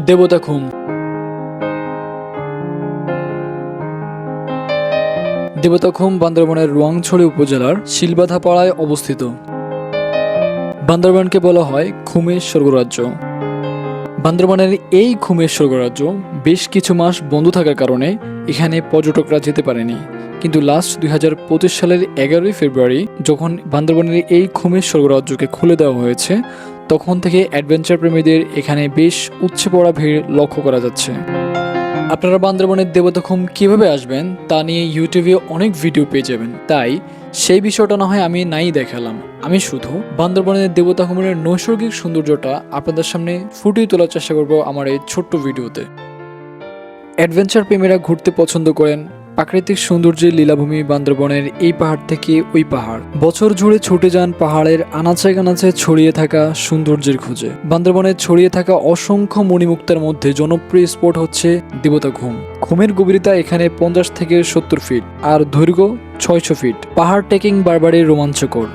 দেবতা খুম দেবতাখুম বান্দরবনের রোয়াংছড়ি উপজেলার শিলবাধাপাড়ায় অবস্থিত। বান্দরবানকে বলা হয় খুমের স্বর্গরাজ্য বান্দরবানের এই খুমের স্বর্গরাজ্য বেশ কিছু মাস বন্ধ থাকার কারণে এখানে পর্যটকরা যেতে পারেনি। কিন্তু লাস্ট দুই হাজার পঁচিশ সালের এগারোই ফেব্রুয়ারি যখন বান্দরবানের এই খুমের স্বর্গরাজ্যকে খুলে দেওয়া হয়েছে তখন থেকে অ্যাডভেঞ্চার প্রেমীদের এখানে বেশ উচ্ছে পড়া ভিড় লক্ষ্য করা যাচ্ছে। আপনারা বান্দরবনের দেবতাখুম কীভাবে আসবেন তা নিয়ে ইউটিউবে অনেক ভিডিও পেয়ে যাবেন। তাই সেই বিষয়টা না হয় আমি নাই দেখালাম। আমি শুধু বান্দরবনের দেবতাখুমের নৈসর্গিক সৌন্দর্যটা আপনাদের সামনে ফুটিয়ে তোলার চেষ্টা করব আমার এই ছোট্ট ভিডিওতে। অ্যাডভেঞ্চার প্রেমীরা ঘুরতে পছন্দ করেন প্রাকৃতিক সৌন্দর্যের লীলাভূমি বান্দরবনের এই পাহাড় থেকে ওই পাহাড়। বছর জুড়ে ছুটে যান পাহাড়ের আনাচে কানাচে ছড়িয়ে থাকা সৌন্দর্যের খোঁজে। বান্দরবনে ছড়িয়ে থাকা অসংখ্য মণিমুক্তার মধ্যে জনপ্রিয় স্পট হচ্ছে দেবতা ঘুম। ঘুমের গভীরতা এখানে পঞ্চাশ থেকে সত্তর ফিট, আর দৈর্ঘ্য ছয়শো ফিট। পাহাড় ট্রেকিং বারবারই রোমাঞ্চকর।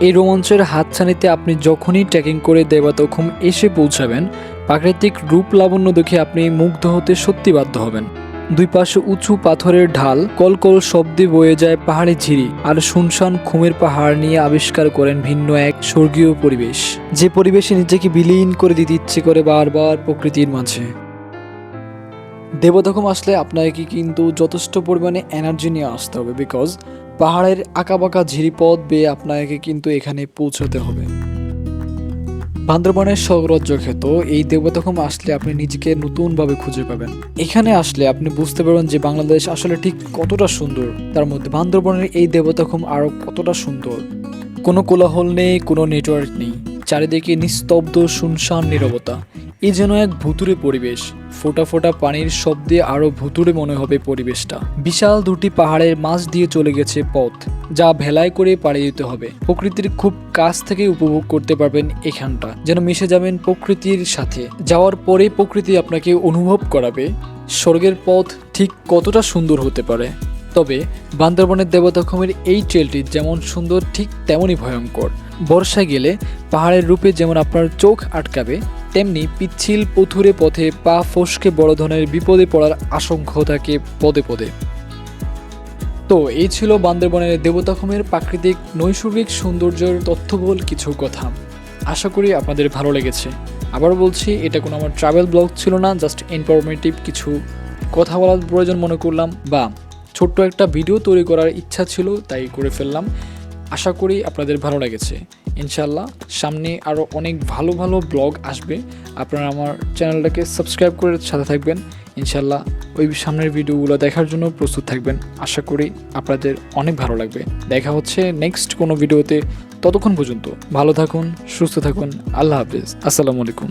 এই রোমাঞ্চের হাতছানিতে আপনি যখনই ট্রেকিং করে দেবতাখুম এসে পৌঁছাবেন, প্রাকৃতিক রূপ লাবণ্য দেখে আপনি মুগ্ধ হতে সত্যি বাধ্য হবেন। দুই পাশে উঁচু পাথরের ঢাল, কলকল শব্দে বয়ে যায় পাহাড়ি ঝিরি আর শুনশান খুমের পাহাড় নিয়ে আবিষ্কার করেন ভিন্ন এক স্বর্গীয় পরিবেশ। যে পরিবেশে নিজেকে বিলীন করে দিতে ইচ্ছে করে বারবার প্রকৃতির মাঝে। দেবদখম আসলে আপনাকে কিন্তু যথেষ্ট পরিমাণে এনার্জি নিয়ে আসতে হবে বিকজ পাহাড়ের আঁকাবাঁকা ঝিরিপথ বেয়ে আপনাকে কিন্তু এখানে পৌঁছাতে হবে। বান্দরবানের স্বরাজ্য ক্ষেত, এই দেবতাখম আসলে আপনি নিজেকে নতুনভাবে খুঁজে পাবেন। এখানে আসলে আপনি বুঝতে পারবেন যে বাংলাদেশ আসলে ঠিক কতটা সুন্দর, তার মধ্যে বান্দরবনের এই দেবতাখম আরও কতটা সুন্দর। কোনো কোলাহল নেই, কোনো নেটওয়ার্ক নেই। চারিদিকে নিস্তব্ধ শুনশান নীরবতা। এই যেন এক ভুতুরে পরিবেশ। ফোটা ফোটা পানির শব্দে আরও ভুতুরে মনে হবে পরিবেশটা। বিশাল দুটি পাহাড়ের মাঝ দিয়ে চলে গেছে পথ, যা ভেলায় করে পাড়িয়ে দিতে হবে। প্রকৃতির খুব কাছ থেকে উপভোগ করতে পারবেন এখানটা, যেন মিশে যাবেন প্রকৃতির সাথে। যাওয়ার পরে প্রকৃতি আপনাকে অনুভব করাবে, স্বর্গের পথ ঠিক কতটা সুন্দর হতে পারে। তবে বান্দরবনের দেবতাখমের এই ট্রেলটি যেমন সুন্দর, ঠিক তেমনই ভয়ঙ্কর। বর্ষায় গেলে পাহাড়ের রূপে যেমন আপনার চোখ আটকাবে, তেমনি পিচ্ছিল পথুরে পথে পা ফসকে বড় ধরনের বিপদে পড়ার আশঙ্কা থাকে পদে পদে। তো এই ছিল বান্দরবনের দেবতাখমের প্রাকৃতিক, নৈসর্গিক সৌন্দর্যের তথ্যবহুল কিছু কথা। আশা করি আপনাদের ভালো লেগেছে। আবার বলছি, এটা কোনো আমার ট্রাভেল ব্লগ ছিল না জাস্ট ইনফরমেটিভ কিছু কথা বলার প্রয়োজন মনে করলাম, বা ছোট্ট একটা ভিডিও তৈরি করার ইচ্ছা ছিল, তাই করে ফেললাম। আশা করি আপনাদের ভালো লেগেছে। ইনশাল্লাহ সামনে আরও অনেক ভালো ভালো ব্লগ আসবে। আপনারা আমার চ্যানেলটাকে সাবস্ক্রাইব করে সাথে থাকবেন। ইনশাল্লাহ ওই সামনের ভিডিওগুলো দেখার জন্য প্রস্তুত থাকবেন। আশা করি আপনাদের অনেক ভালো লাগবে। দেখা হচ্ছে নেক্সট কোনো ভিডিওতে। ততক্ষণ পর্যন্ত ভালো থাকুন, সুস্থ থাকুন। আল্লাহ হাফিজ। আসসালামু আলাইকুম।